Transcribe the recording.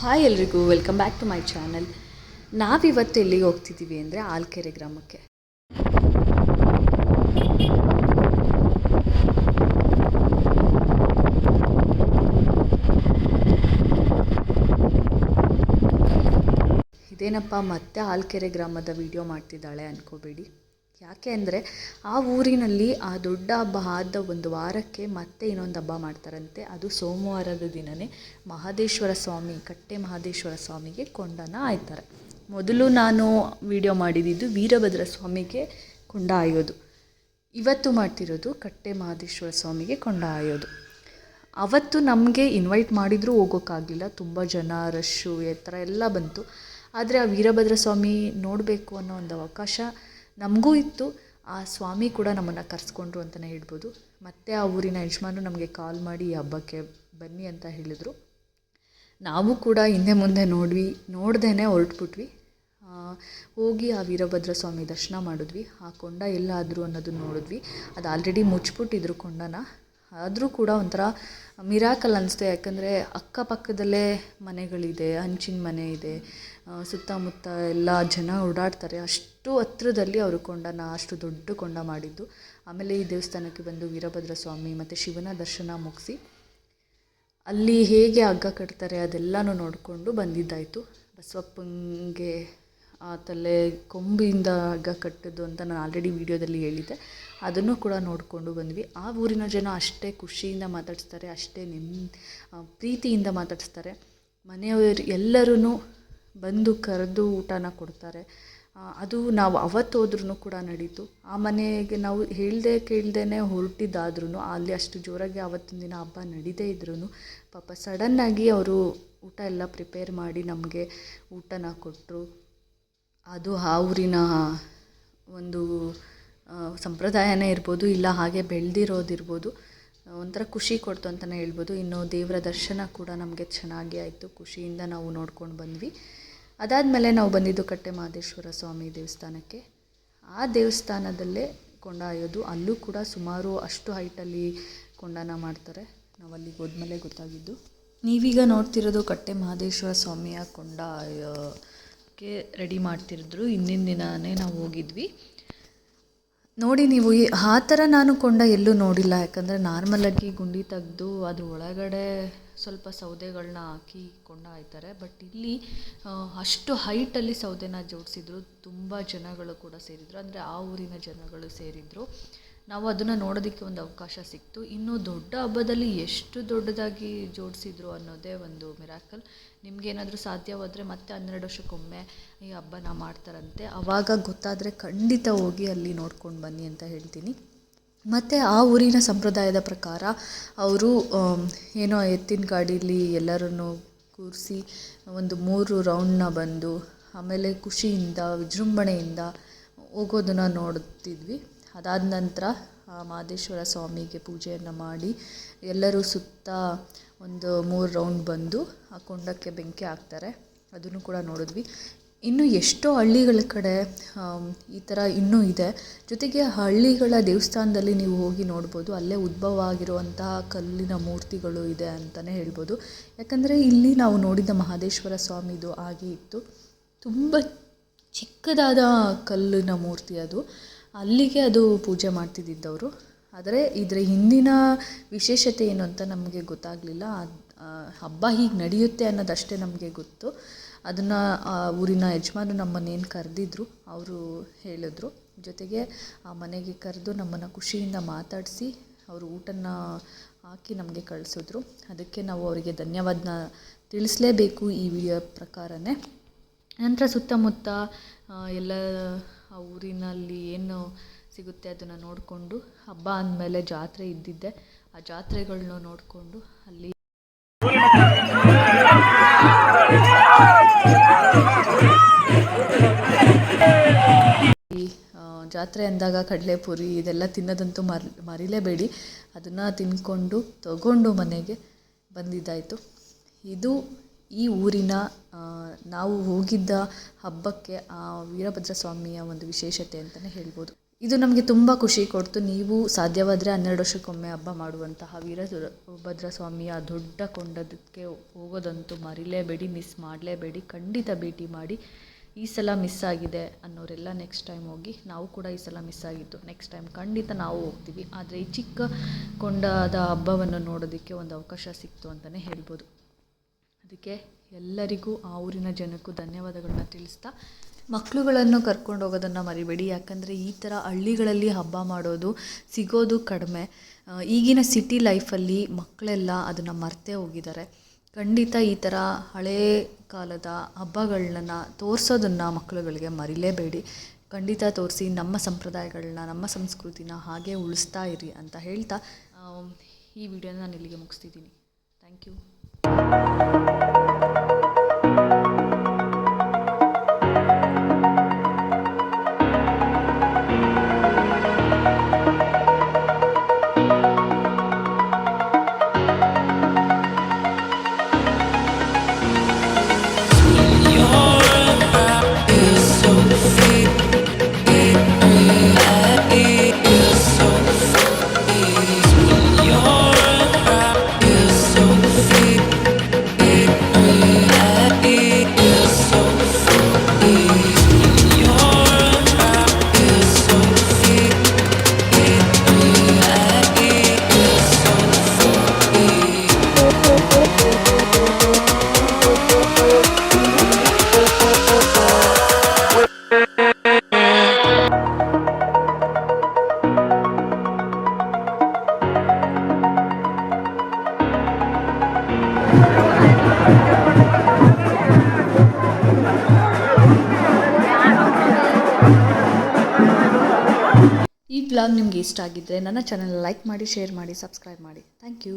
Hi ಎಲ್ರಿಗೂ welcome back to my channel ನಾವಿವತ್ತು ಎಲ್ಲಿಗೆ ಹೋಗ್ತಿದ್ದೀವಿ ಅಂದರೆ ಆಲ್ಕೆರೆ ಗ್ರಾಮಕ್ಕೆ. ಇದೇನಪ್ಪ, ಮತ್ತೆ ಆಲ್ಕೆರೆ ಗ್ರಾಮದ ವಿಡಿಯೋ ಮಾಡ್ತಿದ್ದಾಳೆ ಅನ್ಕೋಬೇಡಿ. ಯಾಕೆ ಅಂದರೆ ಆ ಊರಿನಲ್ಲಿ ಆ ದೊಡ್ಡ ಹಬ್ಬ ಆದ ಒಂದು ವಾರಕ್ಕೆ ಮತ್ತೆ ಇನ್ನೊಂದು ಹಬ್ಬ ಮಾಡ್ತಾರಂತೆ. ಅದು ಸೋಮವಾರದ ದಿನವೇ ಮಹದೇಶ್ವರ ಸ್ವಾಮಿ, ಕಟ್ಟೆ ಮಹದೇಶ್ವರ ಸ್ವಾಮಿಗೆ ಕೊಂಡನ ಆಯ್ತಾರೆ. ಮೊದಲು ನಾನು ವಿಡಿಯೋ ಮಾಡಿದ್ದು ವೀರಭದ್ರ ಸ್ವಾಮಿಗೆ ಕೊಂಡ ಆಯೋದು. ಇವತ್ತು ಮಾಡ್ತಿರೋದು ಕಟ್ಟೆ ಮಹದೇಶ್ವರ ಸ್ವಾಮಿಗೆ ಕೊಂಡ ಆಯೋದು. ಅವತ್ತು ನಮಗೆ ಇನ್ವೈಟ್ ಮಾಡಿದರೂ ಹೋಗೋಕ್ಕಾಗಲಿಲ್ಲ ತುಂಬ ಜನ ರಶ್ಶು ಈ ಥರ ಎಲ್ಲ ಬಂತು. ಆದರೆ ಆ ವೀರಭದ್ರ ಸ್ವಾಮಿ ನೋಡಬೇಕು ಅನ್ನೋ ಒಂದು ಅವಕಾಶ ನಮಗೂ ಇತ್ತು. ಆ ಸ್ವಾಮಿ ಕೂಡ ನಮ್ಮನ್ನು ಕರೆಸ್ಕೊಂಡ್ರು ಅಂತಲೇ ಹೇಳ್ಬೋದು. ಮತ್ತು ಆ ಊರಿನ ಯಜಮಾನರು ನಮಗೆ ಕಾಲ್ ಮಾಡಿ, ಈ ಹಬ್ಬಕ್ಕೆ ಬನ್ನಿ ಅಂತ ಹೇಳಿದರು. ನಾವು ಕೂಡ ಹಿಂದೆ ಮುಂದೆ ನೋಡ್ವಿ ನೋಡ್ದೇ ಹೊರಟ್ಬಿಟ್ವಿ. ಹೋಗಿ ಆ ವೀರಭದ್ರ ಸ್ವಾಮಿ ದರ್ಶನ ಮಾಡಿದ್ವಿ. ಆ ಕೊಂಡ ಎಲ್ಲಾದರೂ ಅನ್ನೋದನ್ನ ನೋಡಿದ್ವಿ. ಅದು ಆಲ್ರೆಡಿ ಮುಚ್ಚಿಬಿಟ್ಟಿದ್ರು ಕೊಂಡನ. ಆದರೂ ಕೂಡ ಒಂಥರ ಮಿರಾಕಲ್ ಅನಿಸ್ತು. ಯಾಕಂದರೆ ಅಕ್ಕಪಕ್ಕದಲ್ಲೇ ಮನೆಗಳಿದೆ, ಹಂಚಿನ ಮನೆ ಇದೆ. ಸುತ್ತಮುತ್ತ ಎಲ್ಲ ಜನ ಓಡಾಡ್ತಾರೆ. ಅಷ್ಟು ಹತ್ರದಲ್ಲಿ ಅವರು ಕೊಂಡನ, ಅಷ್ಟು ದೊಡ್ಡ ಕೊಂಡ ಮಾಡಿದ್ದು. ಆಮೇಲೆ ಈ ದೇವಸ್ಥಾನಕ್ಕೆ ಬಂದು ವೀರಭದ್ರ ಸ್ವಾಮಿ ಮತ್ತು ಶಿವನ ದರ್ಶನ ಮುಗಿಸಿ ಅಲ್ಲಿ ಹೇಗೆ ಹಗ್ಗ ಕಟ್ತಾರೆ ಅದೆಲ್ಲನೂ ನೋಡಿಕೊಂಡು ಬಂದಿದ್ದಾಯಿತು. ಬಸವಪ್ಪಂಗೆ ಆ ತಲೆ ಕೊಂಬಿಯಿಂದ ಹಗ್ಗ ಕಟ್ಟಿದ್ದು ಅಂತ ನಾನು ಆಲ್ರೆಡಿ ವೀಡಿಯೋದಲ್ಲಿ ಹೇಳಿದ್ದೆ. ಅದನ್ನು ಕೂಡ ನೋಡಿಕೊಂಡು ಬಂದ್ವಿ. ಆ ಊರಿನ ಜನ ಅಷ್ಟೇ ಖುಷಿಯಿಂದ ಮಾತಾಡಿಸ್ತಾರೆ, ಅಷ್ಟೇ ನೆಮ್ಮ ಪ್ರೀತಿಯಿಂದ ಮಾತಾಡಿಸ್ತಾರೆ. ಮನೆಯವರು ಎಲ್ಲರೂ ಬಂದು ಕರೆದು ಊಟನ ಕೊಡ್ತಾರೆ. ಅದು ನಾವು ಅವತ್ತು ಹೋದ್ರೂ ಕೂಡ ನಡೀತು. ಆ ಮನೆಗೆ ನಾವು ಹೇಳದೆ ಕೇಳ್ದೇ ಹೊರಟಿದ್ದಾದ್ರೂ ಅಲ್ಲಿ ಅಷ್ಟು ಜೋರಾಗಿ ಆವತ್ತಿನ ದಿನ ಹಬ್ಬ ನಡೀದೇ ಇದ್ರೂ ಪಾಪ ಸಡನ್ನಾಗಿ ಅವರು ಊಟ ಎಲ್ಲ ಪ್ರಿಪೇರ್ ಮಾಡಿ ನಮಗೆ ಊಟನ ಕೊಟ್ಟರು ಅದು ಆ ಊರಿನ ಒಂದು ಸಂಪ್ರದಾಯನೇ ಇರ್ಬೋದು, ಇಲ್ಲ ಹಾಗೆ ಬೆಳೆದಿರೋದಿರ್ಬೋದು ಒಂಥರ ಖುಷಿ ಕೊಡ್ತು ಅಂತಲೇ ಹೇಳ್ಬೋದು. ಇನ್ನು ದೇವರ ದರ್ಶನ ಕೂಡ ನಮಗೆ ಚೆನ್ನಾಗಿ ಆಯಿತು. ಖುಷಿಯಿಂದ ನಾವು ನೋಡ್ಕೊಂಡು ಬಂದ್ವಿ. ಅದಾದಮೇಲೆ ನಾವು ಬಂದಿದ್ದು ಕಟ್ಟೆ ಮಹದೇಶ್ವರ ಸ್ವಾಮಿ ದೇವಸ್ಥಾನಕ್ಕೆ. ಆ ದೇವಸ್ಥಾನದಲ್ಲೇ ಕೊಂಡಾಯೋದು. ಅಲ್ಲೂ ಕೂಡ ಸುಮಾರು ಅಷ್ಟು ಹೈಟಲ್ಲಿ ಕೊಂಡನ ಮಾಡ್ತಾರೆ. ನಾವು ಅಲ್ಲಿಗೆ ಹೋದ್ಮೇಲೆ ಗೊತ್ತಾಗಿದ್ದು. ನೀವೀಗ ನೋಡ್ತಿರೋದು ಕಟ್ಟೆ ಮಹದೇಶ್ವರ ಸ್ವಾಮಿಯ ಕೊಂಡಕ್ಕೆ ರೆಡಿ ಮಾಡ್ತಿರಿದ್ರು. ಹಿಂದಿನ ದಿನವೇ ನಾವು ಹೋಗಿದ್ವಿ. ನೋಡಿ, ನೀವು ಆ ಥರ ನಾನು ಕೊಂಡ ಎಲ್ಲೂ ನೋಡಿಲ್ಲ. ಯಾಕಂದರೆ ನಾರ್ಮಲಾಗಿ ಗುಂಡಿ ತೆಗೆದು ಅದ್ರ ಒಳಗಡೆ ಸ್ವಲ್ಪ ಸೌದೆಗಳನ್ನ ಹಾಕಿ ಕೊಂಡ ಆಯ್ತಾರೆ ಬಟ್ ಇಲ್ಲಿ ಅಷ್ಟು ಹೈಟಲ್ಲಿ ಸೌದೆನ ಜೋಡಿಸಿದ್ರು. ತುಂಬ ಜನಗಳು ಕೂಡ ಸೇರಿದರು. ಅಂದರೆ ಆ ಊರಿನ ಜನಗಳು ಸೇರಿದರು. ನಾವು ಅದನ್ನು ನೋಡೋದಕ್ಕೆ ಒಂದು ಅವಕಾಶ ಸಿಕ್ತು. ಇನ್ನು ದೊಡ್ಡ ಹಬ್ಬದಲ್ಲಿ ಎಷ್ಟು ದೊಡ್ಡದಾಗಿ ಜೋಡಿಸಿದ್ರು ಅನ್ನೋದೇ ಒಂದು ಮಿರಾಕಲ್. ನಿಮಗೇನಾದರೂ ಸಾಧ್ಯವಾದರೆ ಮತ್ತೆ ಹನ್ನೆರಡು ವರ್ಷಕ್ಕೊಮ್ಮೆ ಈ ಹಬ್ಬನ ಮಾಡ್ತಾರಂತೆ. ಆವಾಗ ಗೊತ್ತಾದರೆ ಖಂಡಿತ ಹೋಗಿ ಅಲ್ಲಿ ನೋಡ್ಕೊಂಡು ಬನ್ನಿ ಅಂತ ಹೇಳ್ತೀನಿ. ಮತ್ತು ಆ ಊರಿನ ಸಂಪ್ರದಾಯದ ಪ್ರಕಾರ ಅವರು ಏನೋ ಎತ್ತಿನ ಗಾಡೀಲಿ ಎಲ್ಲರನ್ನು ಕೂರಿಸಿ ಒಂದು ಮೂರು ರೌಂಡ್ನ ಬಂದು ಆಮೇಲೆ ಖುಷಿಯಿಂದ, ವಿಜೃಂಭಣೆಯಿಂದ ಹೋಗೋದನ್ನು ನೋಡ್ತಿದ್ವಿ. ಅದಾದ ನಂತರ ಮಹದೇಶ್ವರ ಸ್ವಾಮಿಗೆ ಪೂಜೆಯನ್ನು ಮಾಡಿ ಎಲ್ಲರೂ ಸುತ್ತ ಒಂದು ಮೂರು ರೌಂಡ್ ಬಂದು ಆ ಕೊಂಡಕ್ಕೆ ಬೆಂಕಿ ಹಾಕ್ತಾರೆ. ಅದನ್ನು ಕೂಡ ನೋಡಿದ್ವಿ. ಇನ್ನು ಎಷ್ಟೋ ಹಳ್ಳಿಗಳ ಕಡೆ ಈ ಥರ ಇನ್ನೂ ಇದೆ. ಜೊತೆಗೆ ಹಳ್ಳಿಗಳ ದೇವಸ್ಥಾನದಲ್ಲಿ ನೀವು ಹೋಗಿ ನೋಡ್ಬೋದು. ಅಲ್ಲೇ ಉದ್ಭವ ಆಗಿರುವಂತಹ ಕಲ್ಲಿನ ಮೂರ್ತಿಗಳು ಇದೆ ಅಂತಲೇ ಹೇಳ್ಬೋದು. ಯಾಕಂದರೆ ಇಲ್ಲಿ ನಾವು ನೋಡಿದ ಮಹದೇಶ್ವರ ಸ್ವಾಮಿದು ಆಗಿ ಇತ್ತು. ತುಂಬ ಚಿಕ್ಕದಾದ ಕಲ್ಲಿನ ಮೂರ್ತಿ ಅದು. ಅಲ್ಲಿಗೆ ಅದು ಪೂಜೆ ಮಾಡ್ತಿದ್ದಿದ್ದವರು. ಆದರೆ ಇದರ ಹಿಂದಿನ ವಿಶೇಷತೆ ಏನು ಅಂತ ನಮಗೆ ಗೊತ್ತಾಗಲಿಲ್ಲ. ಹಬ್ಬ ಹೀಗೆ ನಡೆಯುತ್ತೆ ಅನ್ನೋದಷ್ಟೇ ನಮಗೆ ಗೊತ್ತು. ಅದನ್ನು ಊರಿನ ಯಜಮಾನ ನಮ್ಮನ್ನೇನು ಕರೆದಿದ್ರು, ಅವರು ಹೇಳಿದ್ರು. ಜೊತೆಗೆ ಆ ಮನೆಗೆ ಕರೆದು ನಮ್ಮನ್ನು ಖುಷಿಯಿಂದ ಮಾತಾಡಿಸಿ ಅವರು ಊಟನ ಹಾಕಿ ನಮಗೆ ಕಳಿಸಿದ್ರು. ಅದಕ್ಕೆ ನಾವು ಅವರಿಗೆ ಧನ್ಯವಾದನ ತಿಳಿಸಲೇಬೇಕು ಈ ವಿಡಿಯೋ ಪ್ರಕಾರನೇ. ನಂತರ ಸುತ್ತಮುತ್ತ ಎಲ್ಲ ಆ ಊರಿನಲ್ಲಿ ಏನು ಸಿಗುತ್ತೆ ಅದನ್ನು ನೋಡಿಕೊಂಡು ಹಬ್ಬ ಅಂದಮೇಲೆ ಜಾತ್ರೆ ಇದ್ದಿದ್ದೆ. ಆ ಜಾತ್ರೆಗಳನ್ನ ನೋಡಿಕೊಂಡು ಅಲ್ಲಿ ಜಾತ್ರೆ ಅಂದಾಗ ಕಡಲೆಪುರಿ ಇದೆಲ್ಲ ತಿನ್ನೋದಂತೂ ಮರ್, ಮರಿಲೇಬೇಡಿ. ಅದನ್ನು ತಿನ್ಕೊಂಡು ತಗೊಂಡು ಮನೆಗೆ ಬಂದಿದ್ದಾಯಿತು. ಇದು ಈ ಊರಿನ ನಾವು ಹೋಗಿದ್ದ ಹಬ್ಬಕ್ಕೆ ಆ ವೀರಭದ್ರ ಸ್ವಾಮಿಯ ಒಂದು ವಿಶೇಷತೆ ಅಂತಲೇ ಹೇಳ್ಬೋದು. ಇದು ನಮಗೆ ತುಂಬ ಖುಷಿ ಕೊಡ್ತು. ನೀವು ಸಾಧ್ಯವಾದರೆ ಹನ್ನೆರಡು ವರ್ಷಕ್ಕೊಮ್ಮೆ ಹಬ್ಬ ಮಾಡುವಂತಹ ವೀರಭದ್ರ ಸ್ವಾಮಿಯ ದೊಡ್ಡ ಕೊಂಡದಕ್ಕೆ ಹೋಗೋದಂತೂ ಮರಿಲೇಬೇಡಿ ಮಿಸ್ ಮಾಡಲೇಬೇಡಿ, ಖಂಡಿತ ಭೇಟಿ ಮಾಡಿ. ಈ ಸಲ ಮಿಸ್ ಆಗಿದೆ ಅನ್ನೋರೆಲ್ಲ ನೆಕ್ಸ್ಟ್ ಟೈಮ್ ಹೋಗಿ, ನಾವು ಕೂಡ ಈ ಸಲ ಮಿಸ್ ಆಗಿತ್ತು ನೆಕ್ಸ್ಟ್ ಟೈಮ್ ಖಂಡಿತ ನಾವು ಹೋಗ್ತೀವಿ. ಆದರೆ ಈ ಚಿಕ್ಕ ಕೊಂಡದ ಹಬ್ಬವನ್ನು ನೋಡೋದಕ್ಕೆ ಒಂದು ಅವಕಾಶ ಸಿಕ್ತು ಅಂತಲೇ ಹೇಳ್ಬೋದು. ಅದಕ್ಕೆ ಎಲ್ಲರಿಗೂ, ಆ ಊರಿನ ಜನಕ್ಕೂ ಧನ್ಯವಾದಗಳನ್ನ ತಿಳಿಸ್ತಾ ಮಕ್ಕಳುಗಳನ್ನು ಕರ್ಕೊಂಡು ಹೋಗೋದನ್ನು ಮರಿಬೇಡಿ. ಯಾಕಂದರೆ ಈ ಥರ ಹಳ್ಳಿಗಳಲ್ಲಿ ಹಬ್ಬ ಮಾಡೋದು ಸಿಗೋದು ಕಡಿಮೆ. ಈಗಿನ ಸಿಟಿ ಲೈಫಲ್ಲಿ ಮಕ್ಕಳೆಲ್ಲ ಅದನ್ನು ಮರ್ತೇ ಹೋಗಿದ್ದಾರೆ. ಖಂಡಿತ ಈ ಥರ ಹಳೇ ಕಾಲದ ಹಬ್ಬಗಳನ್ನ ತೋರಿಸೋದನ್ನು ಮಕ್ಕಳುಗಳಿಗೆ ಮರಿಲೇಬೇಡಿ. ಖಂಡಿತ ತೋರಿಸಿ ನಮ್ಮ ಸಂಪ್ರದಾಯಗಳನ್ನ ನಮ್ಮ ಸಂಸ್ಕೃತಿನ ಹಾಗೆ ಉಳಿಸ್ತಾ ಇರಿ ಅಂತ ಹೇಳ್ತಾ ಈ ವಿಡಿಯೋನ ನಾನು ಇಲ್ಲಿಗೆ ಮುಗಿಸ್ತಿದ್ದೀನಿ. Thank you Thank you. Blog ನಿಮಗೆ ಇಷ್ಟ ಆಗಿದ್ದರೆ ನನ್ನ ಚಾನಲ್ ಲೈಕ್ ಮಾಡಿ ಶೇರ್ ಮಾಡಿ ಸಬ್ಸ್ಕ್ರೈಬ್ ಮಾಡಿ. Thank you